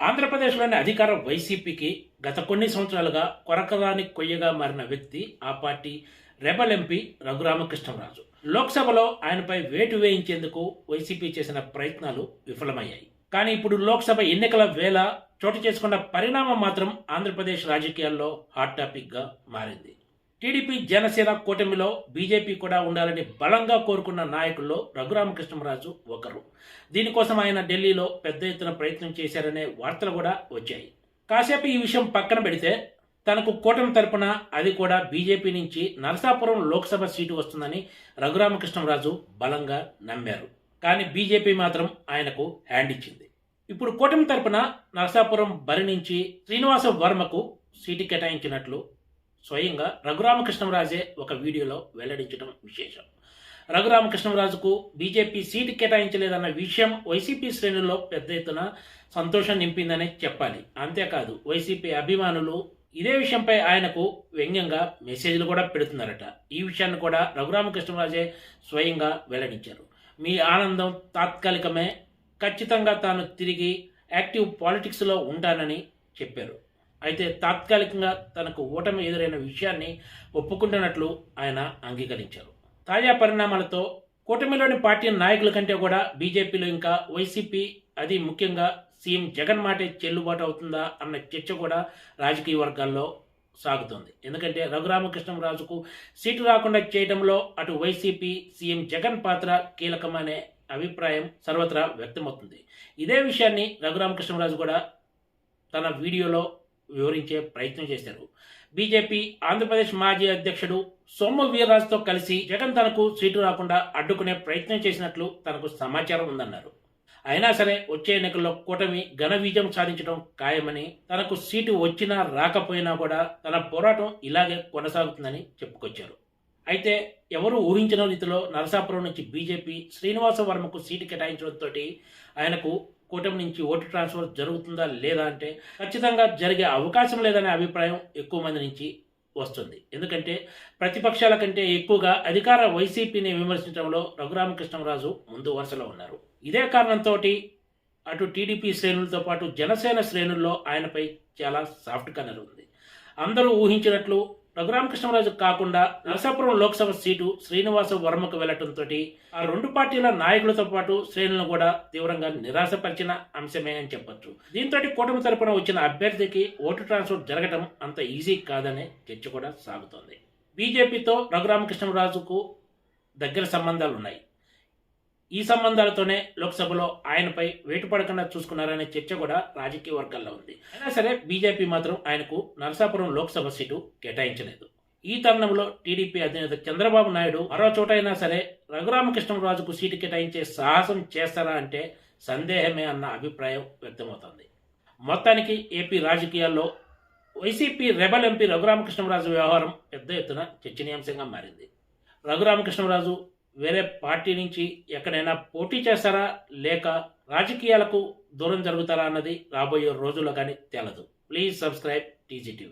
ఆంధ్రప్రదేశ్లోని అధికార వైసీపీకి గత కొన్ని సంవత్సరాలుగా కొరకరాని కొయ్యగా మారిన వ్యక్తి ఆ పార్టీ రెబల్ ఎంపీ రఘురామకృష్ణరాజు. లోక్సభలో ఆయనపై వేటు వేయించేందుకు వైసీపీ చేసిన ప్రయత్నాలు విఫలమయ్యాయి. కానీ ఇప్పుడు లోక్సభ ఎన్నికల వేళ చోటు చేసుకున్న పరిణామం మాత్రం ఆంధ్రప్రదేశ్ రాజకీయాల్లో హాట్ టాపిక్గా మారింది. టీడీపీ జనసేన కూటమిలో బీజేపీ కూడా ఉండాలని బలంగా కోరుకున్న నాయకుల్లో రఘురామకృష్ణరాజు ఒకరు. దీనికోసం ఆయన ఢిల్లీలో పెద్ద ఎత్తున ప్రయత్నం చేశారనే వార్తలు కూడా వచ్చాయి. కాసేపు ఈ విషయం పక్కన పెడితే తనకు కూటమి తరపున అది కూడా బీజేపీ నుంచి నరసాపురం లోక్సభ సీటు వస్తుందని రఘురామకృష్ణరాజు బలంగా నమ్మారు. కానీ బీజేపీ మాత్రం ఆయనకు హ్యాండ్ ఇచ్చింది. ఇప్పుడు కూటమి తరపున నరసాపురం బరి నుంచి శ్రీనివాస వర్మకు సీటు కేటాయించినట్లు స్వయంగా రఘురామకృష్ణరాజే ఒక వీడియోలో వెల్లడించడం విశేషం. రఘురామకృష్ణరాజుకు బీజేపీ సీటు కేటాయించలేదన్న విషయం వైసీపీ శ్రేణుల్లో పెద్ద ఎత్తున సంతోషం నింపిందనే చెప్పాలి. అంతేకాదు వైసీపీ అభిమానులు ఇదే విషయంపై ఆయనకు వ్యంగ్యంగా మెసేజ్లు కూడా పెడుతున్నారట. ఈ విషయాన్ని కూడా రఘురామకృష్ణరాజే స్వయంగా వెల్లడించారు. మీ ఆనందం తాత్కాలికమే ఖచ్చితంగా తాను తిరిగి యాక్టివ్ పాలిటిక్స్లో ఉంటానని చెప్పారు. అయితే తాత్కాలికంగా తనకు ఓటమి ఎదురైన విషయాన్ని ఒప్పుకుంటున్నట్లు ఆయన అంగీకరించారు. తాజా పరిణామాలతో కూటమిలోని పార్టీ నాయకుల కంటే కూడా బీజేపీలో ఇంకా వైసీపీ అది ముఖ్యంగా సీఎం జగన్ మాటే చెల్లుబాటు అవుతుందా అన్న చర్చ కూడా రాజకీయ వర్గాల్లో సాగుతోంది. ఎందుకంటే రఘురామకృష్ణరాజుకు సీటు రాకుండా చేయడంలో అటు వైసీపీ సీఎం జగన్ పాత్ర కీలకమనే అభిప్రాయం సర్వత్రా వ్యక్తమవుతుంది. ఇదే విషయాన్ని రఘురామకృష్ణరాజు కూడా తన వీడియోలో వివరించే ప్రయత్నం చేశారు. బీజేపీ ఆంధ్రప్రదేశ్ మాజీ అధ్యక్షుడు సోము వీర్రాజుతో కలిసి జగన్ తనకు సీటు రాకుండా అడ్డుకునే ప్రయత్నం చేసినట్లు తనకు సమాచారం ఉందన్నారు. అయినా సరే వచ్చే ఎన్నికల్లో కూటమి ఘన విజయం సాధించడం ఖాయమని తనకు సీటు వచ్చినా రాకపోయినా కూడా తన పోరాటం ఇలాగే కొనసాగుతుందని చెప్పుకొచ్చారు. అయితే ఎవరు ఊహించిన రీతిలో నరసాపురం నుంచి బీజేపీ శ్రీనివాస వర్మకు సీటు కేటాయించడంతో ఆయనకు కూటమి నుంచి ఓటు ట్రాన్స్ఫర్ జరుగుతుందా లేదా అంటే ఖచ్చితంగా జరిగే అవకాశం లేదనే అభిప్రాయం ఎక్కువ మంది నుంచి వస్తుంది. ఎందుకంటే ప్రతిపక్షాల కంటే ఎక్కువగా అధికార వైసీపీని విమర్శించడంలో రఘురామకృష్ణరాజు ముందు వరుసలో ఉన్నారు. ఇదే కారణంతో అటు టీడీపీ శ్రేణులతో పాటు జనసేన శ్రేణుల్లో ఆయనపై చాలా సాఫ్ట్ కనర్ ఉంది. అందరూ ఊహించినట్లు రఘురామకృష్ణరాజు కాకుండా నరసాపురం లోక్సభ సీటు శ్రీనివాస వర్మకు వెళ్ళటంతో ఆ రెండు పార్టీల నాయకులతో పాటు శ్రేణులను కూడా తీవ్రంగా నిరాశపరిచిన అంశమే అని చెప్పొచ్చు. దీంతో కూటమి తరపున వచ్చిన అభ్యర్థికి ఓటు ట్రాన్స్ఫర్ జరగడం అంత ఈజీ కాదనే చర్చ కూడా సాగుతోంది. బీజేపీతో రఘురామకృష్ణరాజుకు దగ్గర సంబంధాలు ఉన్నాయి ఈ సంబంధాలతోనే లోక్సభలో ఆయనపై వేటు పడకుండా చూసుకున్నారనే చర్చ కూడా రాజకీయ వర్గాల్లో ఉంది. అయినా సరే బీజేపీ మాత్రం ఆయనకు నరసాపురం లోక్సభ సీటు కేటాయించలేదు. ఈ తరుణంలో టీడీపీ అధినేత చంద్రబాబు నాయుడు మరో చోటైనా సరే రఘురామకృష్ణరాజుకు సీటు కేటాయించే సాహసం చేస్తారా అంటే సందేహమే అన్న అభిప్రాయం వ్యక్తమవుతోంది. మొత్తానికి ఏపీ రాజకీయాల్లో వైసీపీ రెబల్ ఎంపీ రఘురామకృష్ణరాజు వ్యవహారం పెద్ద ఎత్తున చర్చనీయాంశంగా మారింది. రఘురామకృష్ణరాజు వేరే పార్టీ నుంచి ఎక్కడైనా పోటీ చేస్తారా? లేక రాజకీయాలకు దూరం జరుగుతారా? అన్నది రాబోయే రోజుల్లో కానీ తేలదు. Please subscribe TGTV